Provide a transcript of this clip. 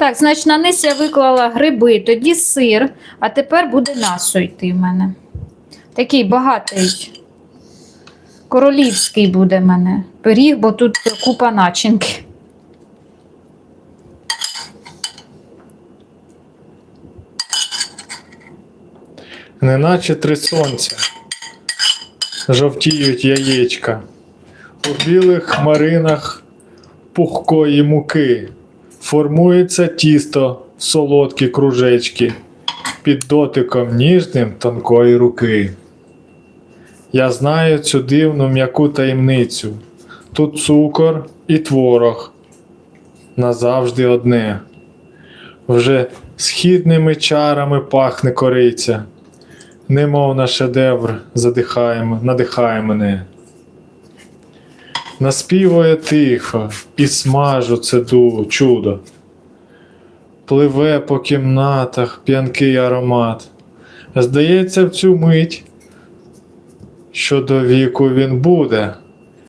Так, значить, на низ я виклала гриби, тоді сир, а тепер буде насо йти в мене. Такий багатий. Королівський буде в мене пиріг, бо тут купа начинки. Неначе три сонця. Жовтіють яєчка. У білих хмаринах пухкої муки. Формується тісто в солодкі кружечки під дотиком ніжним тонкої руки. Я знаю цю дивну м'яку таємницю. Тут цукор і творог. Назавжди одне. Вже східними чарами пахне кориця немов на шедевр задихає, надихає мене. Наспівує тихо і смажу це ду, чудо. Пливе по кімнатах п'янкий аромат. Здається, в цю мить, що до віку він буде,